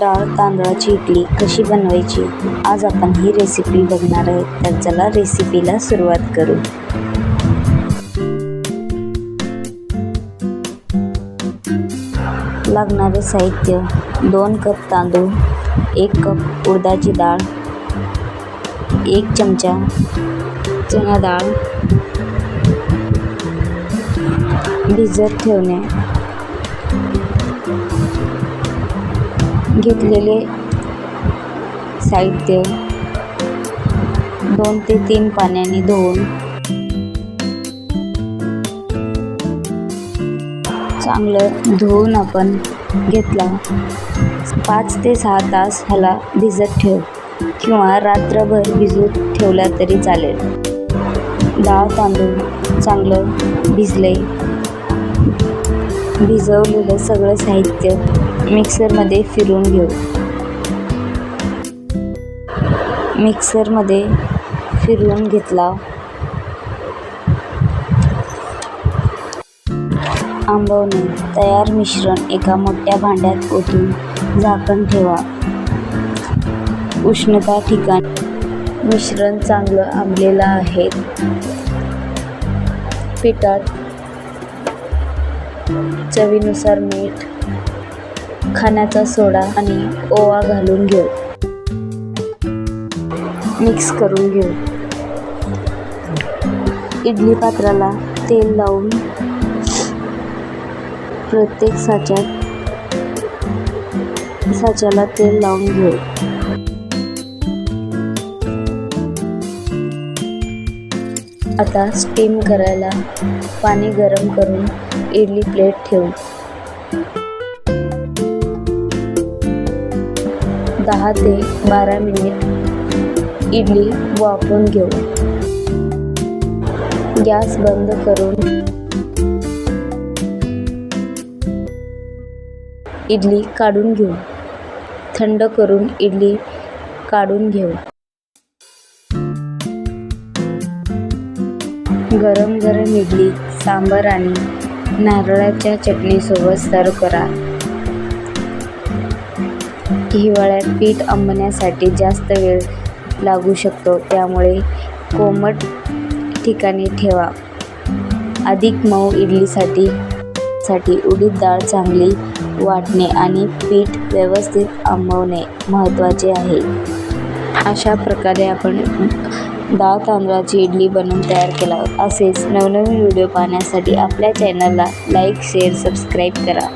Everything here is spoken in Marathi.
डाळ तांदळाची इडली कशी बनवायची आज आपण ही रेसिपी बघणार आहे. तर चला रेसिपीला सुरुवात करू. लागणारे साहित्य दोन कप तांदूळ एक कप उडदाची डाळ एक चमचा चणा डाळ भिजत ठेवणे. घेतलेले साहित्य. दोन ते तीन पाण्याने धुवून. चांगलं धुवून आपण घेतला. पाच ते सहा तास ह्याला भिजत ठेव किंवा रात्रभर भिजत ठेवला तरी चालेल. डाळ तांदूळ चांगलं भिजले भिजवलेलं सगळं साहित्य मिक्सरमध्ये फिरून घेऊ. मिक्सरमध्ये फिरवून घेतला. आंबवणे तयार मिश्रण एका मोठ्या भांड्यात ओतून झाकण ठेवा. उष्णता ठिकाण. मिश्रण चांगलं आंबलेलं आहे. पिठात चवीनुसार मीठ खाण्याचा सोडा आणि ओवा घालून घेऊ. मिक्स करून घेऊ. इडली पात्राला तेल लावून प्रत्येक साच्यात साच्याला तेल लावून घेऊ. आता स्टीम करायला पाणी गरम करून इडली प्लेट ठेवू. दहा ते बारा मिनिट इडली वाफवून घेऊ. गॅस बंद करून इडली काढून घेऊ. थंड करून इडली काढून घेऊ. गरम गरम इडली सांबर आणि नारळाच्या चटणीसोबत सर्व करा. हिवाळ्यात पीठ आंबण्यासाठी जास्त वेळ लागू शकतो. त्यामुळे कोमट ठिकाणी ठेवा. अधिक मऊ इडलीसाठी साठी उडीद डाळ चांगली वाटणे आणि पीठ व्यवस्थित आंबवणे महत्त्वाचे आहे. अशा प्रकारे आपण डाळ तांदळाची इडली बनवून तयार केला. असेच नवनवीन व्हिडिओ पाहण्यासाठी आपल्या चॅनलला लाईक शेअर सबस्क्राईब करा.